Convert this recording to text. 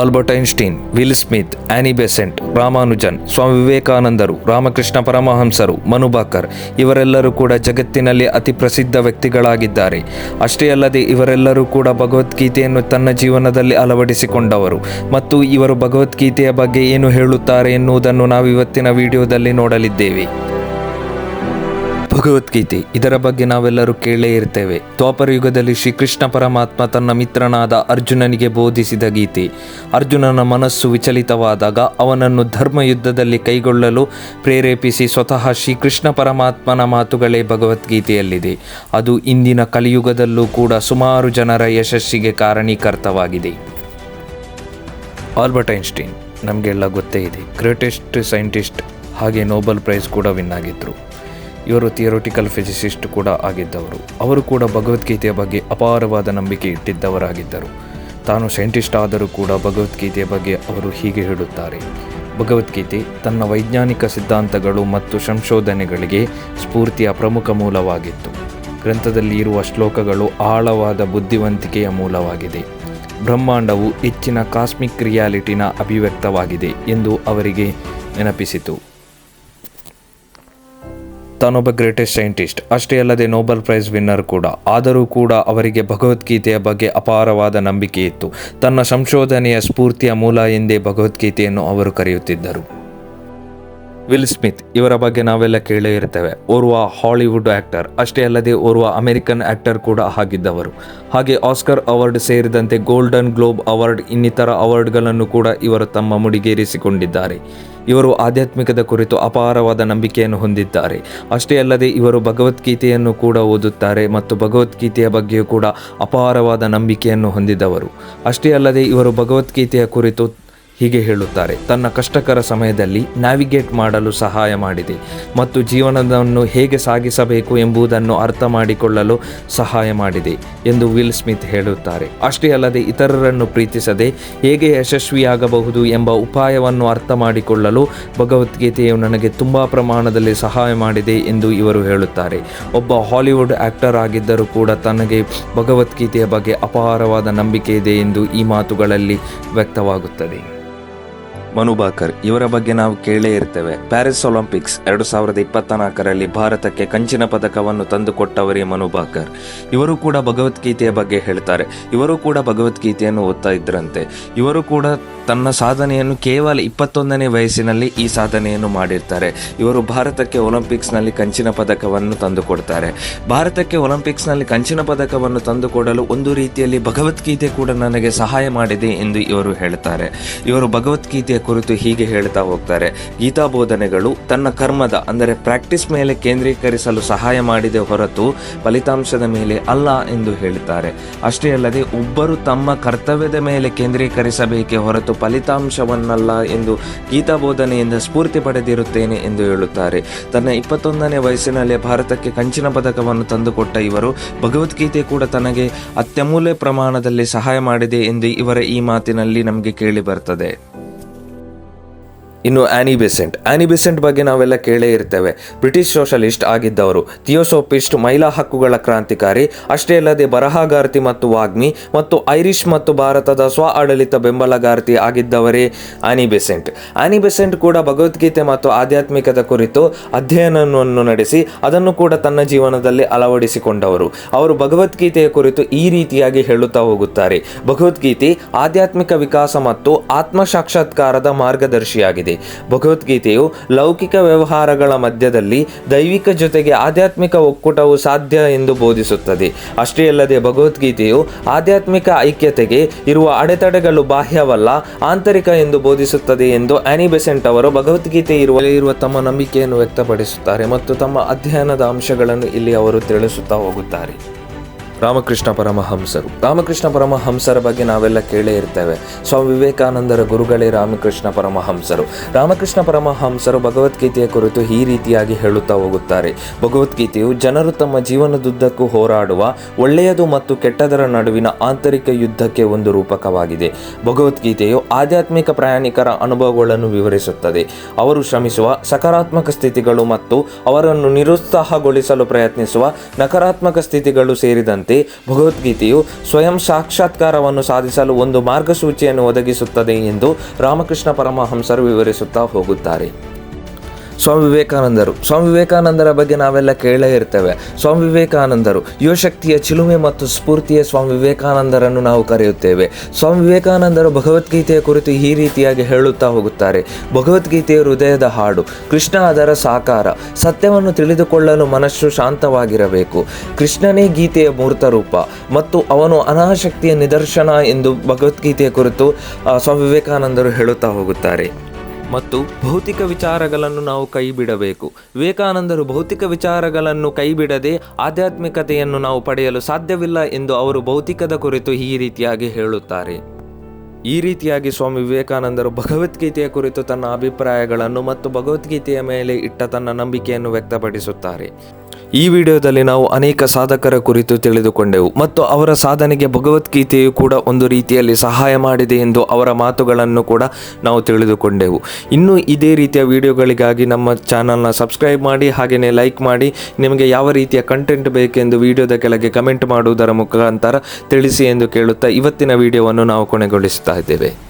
Albert Einstein, Will Smith, Annie Besant, Ramanujan, Swami ವಿವೇಕಾನಂದರು, ರಾಮಕೃಷ್ಣ ಪರಮಹಂಸರು ಮನುಬಾಕರ್ ಇವರೆಲ್ಲರೂ ಕೂಡ ಜಗತ್ತಿನಲ್ಲಿ ಅತಿ ಪ್ರಸಿದ್ಧ ವ್ಯಕ್ತಿಗಳಾಗಿದ್ದಾರೆ. ಅಷ್ಟೇ ಅಲ್ಲದೆ ಇವರೆಲ್ಲರೂ ಕೂಡ ಭಗವದ್ಗೀತೆಯನ್ನು ತನ್ನ ಜೀವನದಲ್ಲಿ ಅಳವಡಿಸಿಕೊಂಡವರು. ಮತ್ತು ಇವರು ಭಗವದ್ಗೀತೆಯ ಬಗ್ಗೆ ಏನು ಹೇಳುತ್ತಾರೆ ಎನ್ನುವುದನ್ನು ನಾವು ಇವತ್ತಿನ ವಿಡಿಯೋದಲ್ಲಿ ನೋಡಲಿದ್ದೇವೆ. ಭಗವದ್ಗೀತೆ. ಇದರ ಬಗ್ಗೆ ನಾವೆಲ್ಲರೂ ಕೇಳೇ ಇರ್ತೇವೆ. ದ್ವಾಪರ ಯುಗದಲ್ಲಿ ಶ್ರೀಕೃಷ್ಣ ಪರಮಾತ್ಮ ತನ್ನ ಮಿತ್ರನಾದ ಅರ್ಜುನನಿಗೆ ಬೋಧಿಸಿದ ಗೀತೆ. ಅರ್ಜುನನ ಮನಸ್ಸು ವಿಚಲಿತವಾದಾಗ ಅವನನ್ನು ಧರ್ಮ ಯುದ್ಧದಲ್ಲಿ ಕೈಗೊಳ್ಳಲು ಪ್ರೇರೇಪಿಸಿ ಸ್ವತಃ ಶ್ರೀಕೃಷ್ಣ ಪರಮಾತ್ಮನ ಮಾತುಗಳೇ ಭಗವದ್ಗೀತೆಯಲ್ಲಿದೆ. ಅದು ಇಂದಿನ ಕಲಿಯುಗದಲ್ಲೂ ಕೂಡ ಸುಮಾರು ಜನರ ಯಶಸ್ಸಿಗೆ ಕಾರಣೀಕರ್ತವಾಗಿದೆ ಆಲ್ಬರ್ಟ್ ಐನ್ಸ್ಟೀನ್, ನಮಗೆಲ್ಲ ಗೊತ್ತೇ ಇದೆ. ಗ್ರೇಟೆಸ್ಟ್ ಸೈಂಟಿಸ್ಟ್, ಹಾಗೆ ನೋಬೆಲ್ ಪ್ರೈಸ್ ಕೂಡ ವಿನ್ ಆಗಿದ್ದರು ಇವರು ಥಿಯರೋಟಿಕಲ್ ಫಿಸಿಸಿಸ್ಟ್ ಕೂಡ ಆಗಿದ್ದವರು. ಅವರು ಕೂಡ ಭಗವದ್ಗೀತೆಯ ಬಗ್ಗೆ ಅಪಾರವಾದ ನಂಬಿಕೆ ಇಟ್ಟಿದ್ದವರಾಗಿದ್ದರು. ತಾನು ಸೈಂಟಿಸ್ಟ್ ಆದರೂ ಕೂಡ ಭಗವದ್ಗೀತೆಯ ಬಗ್ಗೆ ಅವರು ಹೀಗೆ ಹೇಳುತ್ತಾರೆ. ಭಗವದ್ಗೀತೆ ತನ್ನ ವೈಜ್ಞಾನಿಕ ಸಿದ್ಧಾಂತಗಳು ಮತ್ತು ಸಂಶೋಧನೆಗಳಿಗೆ ಸ್ಫೂರ್ತಿಯ ಪ್ರಮುಖ ಮೂಲವಾಗಿತ್ತು. ಗ್ರಂಥದಲ್ಲಿ ಇರುವ ಶ್ಲೋಕಗಳು ಆಳವಾದ ಬುದ್ಧಿವಂತಿಕೆಯ ಮೂಲವಾಗಿದೆ. ಬ್ರಹ್ಮಾಂಡವು ಹೆಚ್ಚಿನ ಕಾಸ್ಮಿಕ್ ರಿಯಾಲಿಟಿನ ಅಭಿವ್ಯಕ್ತವಾಗಿದೆ ಎಂದು ಅವರಿಗೆ ನೆನಪಿಸಿತು. ತಾನೊಬ್ಬ ಗ್ರೇಟೆಸ್ಟ್ ಸೈಂಟಿಸ್ಟ್ ಅಷ್ಟೇ ಅಲ್ಲದೆ ನೋಬೆಲ್ ಪ್ರೈಸ್ ವಿನ್ನರ್ ಕೂಡ. ಆದರೂ ಕೂಡ ಅವರಿಗೆ ಭಗವದ್ಗೀತೆಯ ಬಗ್ಗೆ ಅಪಾರವಾದ ನಂಬಿಕೆ ಇತ್ತು. ತನ್ನ ಸಂಶೋಧನೆಯ ಸ್ಫೂರ್ತಿಯ ಮೂಲ ಎಂದೇ ಭಗವದ್ಗೀತೆಯನ್ನು ಅವರು ಕರೆಯುತ್ತಿದ್ದರು. ವಿಲ್ ಸ್ಮಿತ್, ಇವರ ಬಗ್ಗೆ ನಾವೆಲ್ಲ ಕೇಳೇ ಇರ್ತೇವೆ. ಓರ್ವ ಹಾಲಿವುಡ್ ಆಕ್ಟರ್, ಅಷ್ಟೇ ಅಲ್ಲದೆ ಓರ್ವ ಅಮೆರಿಕನ್ ಆಕ್ಟರ್ ಕೂಡ ಆಗಿದ್ದವರು. ಹಾಗೆ ಆಸ್ಕರ್ ಅವಾರ್ಡ್ ಸೇರಿದಂತೆ ಗೋಲ್ಡನ್ ಗ್ಲೋಬ್ ಅವಾರ್ಡ್ ಇನ್ನಿತರ ಅವಾರ್ಡ್ಗಳನ್ನು ಕೂಡ ಇವರು ತಮ್ಮ ಮುಡಿಗೇರಿಸಿಕೊಂಡಿದ್ದಾರೆ. ಇವರು ಆಧ್ಯಾತ್ಮಿಕದ ಕುರಿತು ಅಪಾರವಾದ ನಂಬಿಕೆಯನ್ನು ಹೊಂದಿದ್ದಾರೆ. ಅಷ್ಟೇ ಅಲ್ಲದೆ ಇವರು ಭಗವದ್ಗೀತೆಯನ್ನು ಕೂಡ ಓದುತ್ತಾರೆ ಮತ್ತು ಭಗವದ್ಗೀತೆಯ ಬಗ್ಗೆಯೂ ಕೂಡ ಅಪಾರವಾದ ನಂಬಿಕೆಯನ್ನು ಹೊಂದಿದವರು. ಅಷ್ಟೇ ಅಲ್ಲದೆ ಇವರು ಭಗವದ್ಗೀತೆಯ ಕುರಿತು ಹೀಗೆ ಹೇಳುತ್ತಾರೆ. ತನ್ನ ಕಷ್ಟಕರ ಸಮಯದಲ್ಲಿ ನ್ಯಾವಿಗೇಟ್ ಮಾಡಲು ಸಹಾಯ ಮಾಡಿದೆ ಮತ್ತು ಜೀವನವನ್ನು ಹೇಗೆ ಸಾಗಿಸಬೇಕು ಎಂಬುದನ್ನು ಅರ್ಥ ಮಾಡಿಕೊಳ್ಳಲು ಸಹಾಯ ಮಾಡಿದೆ ಎಂದು ವಿಲ್ ಸ್ಮಿತ್ ಹೇಳುತ್ತಾರೆ. ಅಷ್ಟೇ ಅಲ್ಲದೆ ಇತರರನ್ನು ಪ್ರೀತಿಸದೆ ಹೇಗೆ ಯಶಸ್ವಿಯಾಗಬಹುದು ಎಂಬ ಉಪಾಯವನ್ನು ಅರ್ಥ ಮಾಡಿಕೊಳ್ಳಲು ಭಗವದ್ಗೀತೆಯು ನನಗೆ ತುಂಬ ಪ್ರಮಾಣದಲ್ಲಿ ಸಹಾಯ ಮಾಡಿದೆ ಎಂದು ಇವರು ಹೇಳುತ್ತಾರೆ. ಒಬ್ಬ ಹಾಲಿವುಡ್ ಆಕ್ಟರ್ ಆಗಿದ್ದರೂ ಕೂಡ ತನಗೆ ಭಗವದ್ಗೀತೆಯ ಬಗ್ಗೆ ಅಪಾರವಾದ ನಂಬಿಕೆ ಇದೆ ಎಂದು ಈ ಮಾತುಗಳಲ್ಲಿ ವ್ಯಕ್ತವಾಗುತ್ತದೆ. ಮನುಬಾಕರ್ ಇವರ ಬಗ್ಗೆ ನಾವು ಕೇಳೇ ಇರ್ತೇವೆ. ಪ್ಯಾರಿಸ್ ಒಲಿಂಪಿಕ್ಸ್ ಎರಡು ಸಾವಿರದ ಇಪ್ಪತ್ತ ನಾಲ್ಕರಲ್ಲಿ ಭಾರತಕ್ಕೆ ಕಂಚಿನ ಪದಕವನ್ನು ತಂದುಕೊಟ್ಟವರೇ ಮನುಬಾಕರ್ ಇವರು ಕೂಡ ಭಗವದ್ಗೀತೆಯ ಬಗ್ಗೆ ಹೇಳ್ತಾರೆ. ಇವರು ಕೂಡ ಭಗವದ್ಗೀತೆಯನ್ನು ಓದ್ತಾ ಇದ್ರಂತೆ. ಇವರು ಕೂಡ ತನ್ನ ಸಾಧನೆಯನ್ನು ಕೇವಲ ಇಪ್ಪತ್ತೊಂದನೇ ವಯಸ್ಸಿನಲ್ಲಿ ಈ ಸಾಧನೆಯನ್ನು ಮಾಡಿರ್ತಾರೆ. ಇವರು ಭಾರತಕ್ಕೆ ಒಲಿಂಪಿಕ್ಸ್ನಲ್ಲಿ ಕಂಚಿನ ಪದಕವನ್ನು ತಂದುಕೊಡ್ತಾರೆ. ಭಾರತಕ್ಕೆ ಒಲಿಂಪಿಕ್ಸ್ನಲ್ಲಿ ಕಂಚಿನ ಪದಕವನ್ನು ತಂದುಕೊಡಲು ಒಂದು ರೀತಿಯಲ್ಲಿ ಭಗವದ್ಗೀತೆ ಕೂಡ ನನಗೆ ಸಹಾಯ ಮಾಡಿದೆ ಎಂದು ಇವರು ಹೇಳ್ತಾರೆ. ಇವರು ಭಗವದ್ಗೀತೆಯ ಕುರಿತು ಹೀಗೆ ಹೇಳ್ತಾ ಹೋಗ್ತಾರೆ. ಗೀತಾ ಬೋಧನೆಗಳು ತನ್ನ ಕರ್ಮದ, ಅಂದರೆ ಪ್ರಾಕ್ಟೀಸ್ ಮೇಲೆ ಕೇಂದ್ರೀಕರಿಸಲು ಸಹಾಯ ಮಾಡಿದೆ ಹೊರತು ಫಲಿತಾಂಶದ ಮೇಲೆ ಅಲ್ಲ ಎಂದು ಹೇಳುತ್ತಾರೆ ಅಷ್ಟೇ ಅಲ್ಲದೆ, ಒಬ್ಬರು ತಮ್ಮ ಕರ್ತವ್ಯದ ಮೇಲೆ ಕೇಂದ್ರೀಕರಿಸಬೇಕೇ ಹೊರತು ಫಲಿತಾಂಶವನ್ನಲ್ಲ ಎಂದು ಗೀತಾ ಬೋಧನೆಯಿಂದ ಸ್ಫೂರ್ತಿ ಪಡೆದಿರುತ್ತೇನೆ ಎಂದು ಹೇಳುತ್ತಾರೆ. ತನ್ನ ಇಪ್ಪತ್ತೊಂದನೇ ವಯಸ್ಸಿನಲ್ಲಿ ಭಾರತಕ್ಕೆ ಕಂಚಿನ ಪದಕವನ್ನು ತಂದುಕೊಟ್ಟ ಇವರು ಭಗವದ್ಗೀತೆ ಕೂಡ ತನಗೆ ಅತ್ಯಮೂಲ್ಯ ಪ್ರಮಾಣದಲ್ಲಿ ಸಹಾಯ ಮಾಡಿದೆ ಎಂದು ಇವರ ಈ ಮಾತಿನಲ್ಲಿ ನಮಗೆ ಕೇಳಿ ಬರ್ತದೆ. ಇನ್ನು ಆನಿ ಬೆಸೆಂಟ್ ಆನಿ ಬೆಸೆಂಟ್ ಬಗ್ಗೆ ನಾವೆಲ್ಲ ಕೇಳೇ ಇರ್ತೇವೆ. ಬ್ರಿಟಿಷ್ ಸೋಷಲಿಸ್ಟ್ ಆಗಿದ್ದವರು, ಥಿಯೋಸೋಪಿಸ್ಟ್, ಮಹಿಳಾ ಹಕ್ಕುಗಳ ಕ್ರಾಂತಿಕಾರಿ, ಅಷ್ಟೇ ಅಲ್ಲದೆ ಬರಹಗಾರ್ತಿ ಮತ್ತು ವಾಗ್ಮಿ, ಮತ್ತು ಐರಿಷ್ ಮತ್ತು ಭಾರತದ ಸ್ವ ಆಡಳಿತ ಬೆಂಬಲಗಾರ್ತಿ ಆಗಿದ್ದವರೇ ಆನಿ ಬೆಸೆಂಟ್ ಆನಿ ಬೆಸೆಂಟ್ ಕೂಡ ಭಗವದ್ಗೀತೆ ಮತ್ತು ಆಧ್ಯಾತ್ಮಿಕದ ಕುರಿತು ಅಧ್ಯಯನವನ್ನು ನಡೆಸಿ, ಅದನ್ನು ಕೂಡ ತನ್ನ ಜೀವನದಲ್ಲಿ ಅಳವಡಿಸಿಕೊಂಡವರು. ಅವರು ಭಗವದ್ಗೀತೆಯ ಕುರಿತು ಈ ರೀತಿಯಾಗಿ ಹೇಳುತ್ತಾ ಹೋಗುತ್ತಾರೆ. ಭಗವದ್ಗೀತೆ ಆಧ್ಯಾತ್ಮಿಕ ವಿಕಾಸ ಮತ್ತು ಆತ್ಮ ಸಾಕ್ಷಾತ್ಕಾರದ ಮಾರ್ಗದರ್ಶಿಯಾಗಿದೆ. ಭಗವದ್ಗೀತೆಯು ಲೌಕಿಕ ವ್ಯವಹಾರಗಳ ಮಧ್ಯದಲ್ಲಿ ದೈವಿಕ ಜೊತೆಗೆ ಆಧ್ಯಾತ್ಮಿಕ ಒಕ್ಕೂಟವು ಸಾಧ್ಯ ಎಂದು ಬೋಧಿಸುತ್ತದೆ. ಅಷ್ಟೇ ಅಲ್ಲದೆ ಭಗವದ್ಗೀತೆಯು ಆಧ್ಯಾತ್ಮಿಕ ಐಕ್ಯತೆಗೆ ಇರುವ ಅಡೆತಡೆಗಳು ಬಾಹ್ಯವಲ್ಲ, ಆಂತರಿಕ ಎಂದು ಬೋಧಿಸುತ್ತದೆ ಎಂದು ಆನಿ ಬೆಸೆಂಟ್ ಅವರು ಭಗವದ್ಗೀತೆ ಇರುವ ಇರುವ ತಮ್ಮ ನಂಬಿಕೆಯನ್ನು ವ್ಯಕ್ತಪಡಿಸುತ್ತಾರೆ ಮತ್ತು ತಮ್ಮ ಅಧ್ಯಯನದ ಅಂಶಗಳನ್ನು ಇಲ್ಲಿ ಅವರು ತಿಳಿಸುತ್ತಾ ಹೋಗುತ್ತಾರೆ. ರಾಮಕೃಷ್ಣ ಪರಮಹಂಸರು. ರಾಮಕೃಷ್ಣ ಪರಮಹಂಸರ ಬಗ್ಗೆ ನಾವೆಲ್ಲ ಕೇಳೇ ಇರ್ತೇವೆ. ಸ್ವಾಮಿ ವಿವೇಕಾನಂದರ ಗುರುಗಳೇ ರಾಮಕೃಷ್ಣ ಪರಮಹಂಸರು. ರಾಮಕೃಷ್ಣ ಪರಮಹಂಸರು ಭಗವದ್ಗೀತೆಯ ಕುರಿತು ಈ ರೀತಿಯಾಗಿ ಹೇಳುತ್ತಾ ಹೋಗುತ್ತಾರೆ. ಭಗವದ್ಗೀತೆಯು ಜನರು ತಮ್ಮ ಜೀವನದುದ್ದಕ್ಕೂ ಹೋರಾಡುವ, ಒಳ್ಳೆಯದು ಮತ್ತು ಕೆಟ್ಟದರ ನಡುವಿನ ಆಂತರಿಕ ಯುದ್ಧಕ್ಕೆ ಒಂದು ರೂಪಕವಾಗಿದೆ. ಭಗವದ್ಗೀತೆಯು ಆಧ್ಯಾತ್ಮಿಕ ಪ್ರಯಾಣಿಕರ ಅನುಭವಗಳನ್ನು ವಿವರಿಸುತ್ತದೆ. ಅವರು ಶ್ರಮಿಸುವ ಸಕಾರಾತ್ಮಕ ಸ್ಥಿತಿಗಳು ಮತ್ತು ಅವರನ್ನು ನಿರುತ್ಸಾಹಗೊಳಿಸಲು ಪ್ರಯತ್ನಿಸುವ ನಕಾರಾತ್ಮಕ ಸ್ಥಿತಿಗಳು ಸೇರಿದಂತೆ ಭಗವದ್ಗೀತೆಯು ಸ್ವಯಂ ಸಾಕ್ಷಾತ್ಕಾರವನ್ನು ಸಾಧಿಸಲು ಒಂದು ಮಾರ್ಗಸೂಚಿಯನ್ನು ಒದಗಿಸುತ್ತದೆ ಎಂದು ರಾಮಕೃಷ್ಣ ಪರಮಹಂಸರು ವಿವರಿಸುತ್ತಾ ಹೋಗುತ್ತಾರೆ. ಸ್ವಾಮಿ ವಿವೇಕಾನಂದರು. ಸ್ವಾಮಿ ವಿವೇಕಾನಂದರ ಬಗ್ಗೆ ನಾವೆಲ್ಲ ಕೇಳೇ ಇರ್ತೇವೆ. ಸ್ವಾಮಿ ವಿವೇಕಾನಂದರು ಯುವಶಕ್ತಿಯ ಚಿಲುಮೆ ಮತ್ತು ಸ್ಫೂರ್ತಿಯ ಸ್ವಾಮಿ ವಿವೇಕಾನಂದರನ್ನು ನಾವು ಕರೆಯುತ್ತೇವೆ. ಸ್ವಾಮಿ ವಿವೇಕಾನಂದರು ಭಗವದ್ಗೀತೆಯ ಕುರಿತು ಈ ರೀತಿಯಾಗಿ ಹೇಳುತ್ತಾ ಹೋಗುತ್ತಾರೆ. ಭಗವದ್ಗೀತೆಯ ಹೃದಯದ ಹಾಡು, ಕೃಷ್ಣ ಅದರ ಸಾಕಾರ, ಸತ್ಯವನ್ನು ತಿಳಿದುಕೊಳ್ಳಲು ಮನಸ್ಸು ಶಾಂತವಾಗಿರಬೇಕು. ಕೃಷ್ಣನೇ ಗೀತೆಯ ಮೂರ್ತ ರೂಪ ಮತ್ತು ಅವನು ಅನಾಶಕ್ತಿಯ ನಿದರ್ಶನ ಎಂದು ಭಗವದ್ಗೀತೆಯ ಕುರಿತು ಸ್ವಾಮಿ ವಿವೇಕಾನಂದರು ಹೇಳುತ್ತಾ ಹೋಗುತ್ತಾರೆ. ಮತ್ತು ಭೌತಿಕ ವಿಚಾರಗಳನ್ನು ನಾವು ಕೈ ಬಿಡಬೇಕು ವಿವೇಕಾನಂದರು ಭೌತಿಕ ವಿಚಾರಗಳನ್ನು ಕೈಬಿಡದೆ ಆಧ್ಯಾತ್ಮಿಕತೆಯನ್ನು ನಾವು ಪಡೆಯಲು ಸಾಧ್ಯವಿಲ್ಲ ಎಂದು ಅವರು ಭೌತಿಕದ ಕುರಿತು ಈ ರೀತಿಯಾಗಿ ಹೇಳುತ್ತಾರೆ. ಈ ರೀತಿಯಾಗಿ ಸ್ವಾಮಿ ವಿವೇಕಾನಂದರು ಭಗವದ್ಗೀತೆಯ ಕುರಿತು ತನ್ನ ಅಭಿಪ್ರಾಯಗಳನ್ನು ಮತ್ತು ಭಗವದ್ಗೀತೆಯ ಮೇಲೆ ಇಟ್ಟ ತನ್ನ ನಂಬಿಕೆಯನ್ನು ವ್ಯಕ್ತಪಡಿಸುತ್ತಾರೆ. ಈ ವಿಡಿಯೋದಲ್ಲಿ ನಾವು ಅನೇಕ ಸಾಧಕರ ಕುರಿತು ತಿಳಿದುಕೊಂಡೆವು. ಮತ್ತು ಅವರ ಸಾಧನೆಗೆ ಭಗವದ್ಗೀತೆಯು ಕೂಡ ಒಂದು ರೀತಿಯಲ್ಲಿ ಸಹಾಯ ಮಾಡಿದೆ ಎಂದು ಅವರ ಮಾತುಗಳನ್ನು ಕೂಡ ನಾವು ತಿಳಿದುಕೊಂಡೆವು. ಇನ್ನು ಇದೇ ರೀತಿಯ ವಿಡಿಯೋಗಳಿಗಾಗಿ ನಮ್ಮ ಚಾನಲ್ನ ಸಬ್ಸ್ಕ್ರೈಬ್ ಮಾಡಿ, ಹಾಗೆಯೇ ಲೈಕ್ ಮಾಡಿ, ನಿಮಗೆ ಯಾವ ರೀತಿಯ ಕಂಟೆಂಟ್ ಬೇಕೆಂದು ವಿಡಿಯೋದ ಕೆಳಗೆ ಕಮೆಂಟ್ ಮಾಡುವುದರ ಮುಖಾಂತರ ತಿಳಿಸಿ ಎಂದು ಕೇಳುತ್ತಾ ಇವತ್ತಿನ ವಿಡಿಯೋವನ್ನು ನಾವು ಕೊನೆಗೊಳಿಸುತ್ತಾ ಇದ್ದೇವೆ.